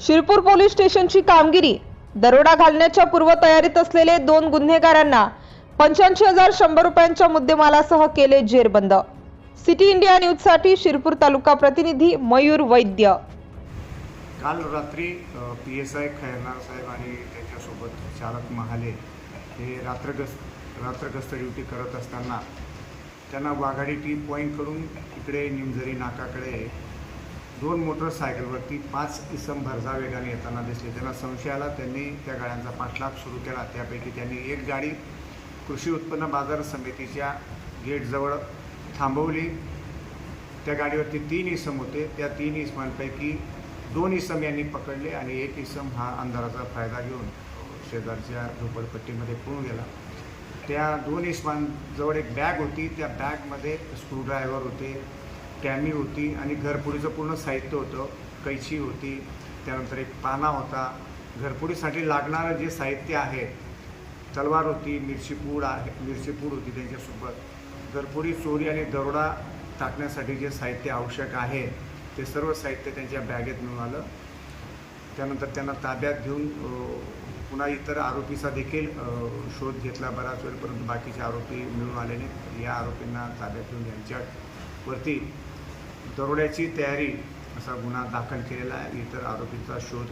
Shirpur police स्टेशनची कामगिरी दरोडा घालण्याच्या पूर्वतयारीत असलेले दोन गुन्हेगारांना पंच्याऐंशी हजार शंभर रुपयांच्या मुद्देमालासह केले जेरबंद. सिटी इंडिया न्यूजसाठी शिरपूर तालुका प्रतिनिधी मयूर वैद्य. काल रात्री पी एस आय खैरनार साहेब आणि त्याच्यासोबत चालक महाले हे रात्रगस्त रात्रगस्त ड्युटी करत असताना त्यांना वाघाडी टी पॉईंट करून इकडे निमझरी नाकाकडे दोन मोटरसायकलवरती पाच इसम भरजा वेगाने येताना दिसले. त्यांना संशय आला. त्यांनी त्या गाड्यांचा पाठलाग सुरू केला. त्यापैकी त्यांनी एक गाडी कृषी उत्पन्न बाजार समितीच्या गेटजवळ थांबवली. त्या गाडीवरती तीन इसम होते. त्या तीन इसमांपैकी दोन इसम यांनी पकडले आणि एक इसम हा अंधाराचा फायदा घेऊन शेजारच्या झोपडपट्टीमध्ये पळून गेला. त्या दोन इसमांजवळ एक बॅग होती. त्या बॅगमध्ये स्क्रूड्रायव्हर होते. कॅमी होती आणि घरपुडीचं पूर्ण साहित्य होतं कैची होती त्यानंतर एक पाना होता. घरपुडीसाठी लागणारं जे साहित्य आहे तलवार होती मिरचीपूड आहे मिरचीपूड होती त्यांच्यासोबत. घरपुडी चोरी आणि दरोडा टाकण्यासाठी जे साहित्य आवश्यक आहे ते सर्व साहित्य त्यांच्या बॅगेत मिळून आलं. त्यानंतर त्यांना ताब्यात घेऊन पुन्हा इतर आरोपीचा देखील शोध घेतला बराच वेळ परंतु बाकीचे आरोपी मिळून आले नाहीत. या आरोपींना ताब्यात घेऊन यांच्यावरती दरोड्याची तयारी असा गुन्हा दाखल केलेला आहे. इतर आरोपींचा शोध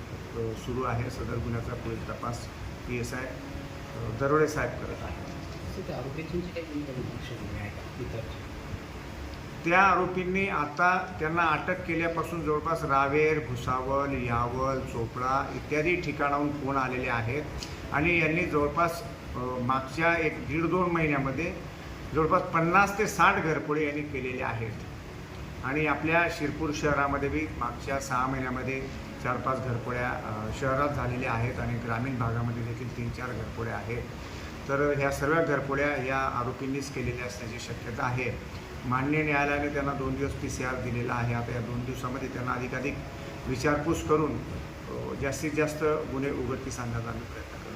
सुरू आहे. सदर गुन्ह्याचा पुढील तपास पी एस आय दरोडे साहेब करत आहे. त्या आरोपींनी आता त्यांना अटक केल्यापासून जवळपास रावेर भुसावळ यावल चोपडा इत्यादी ठिकाणाहून फोन आलेले आहेत. आणि यांनी जवळपास मागच्या एक दीड दोन महिन्यामध्ये जवळपास पन्नास ते साठ घरफोडे यांनी केलेले आहेत. आणि आपल्या शिरपूर शहरामध्ये बी मागच्या सहा महिन्यामध्ये चार पाच घरपोड्या शहरात झालेल्या आहेत आणि ग्रामीण भागामध्ये देखील तीन चार घरपोड्या आहेत. तर ह्या सर्व घरपोड्या या आरोपींनीच केलेल्या असण्याची शक्यता आहे. मान्य न्यायालयाने त्यांना दोन दिवस पी सी आर दिलेला आहे. आता या दोन दिवसामध्ये त्यांना अधिकाधिक विचारपूस करून जास्तीत जास्त गुन्हे उघडकीस आणण्याचा आम्ही प्रयत्न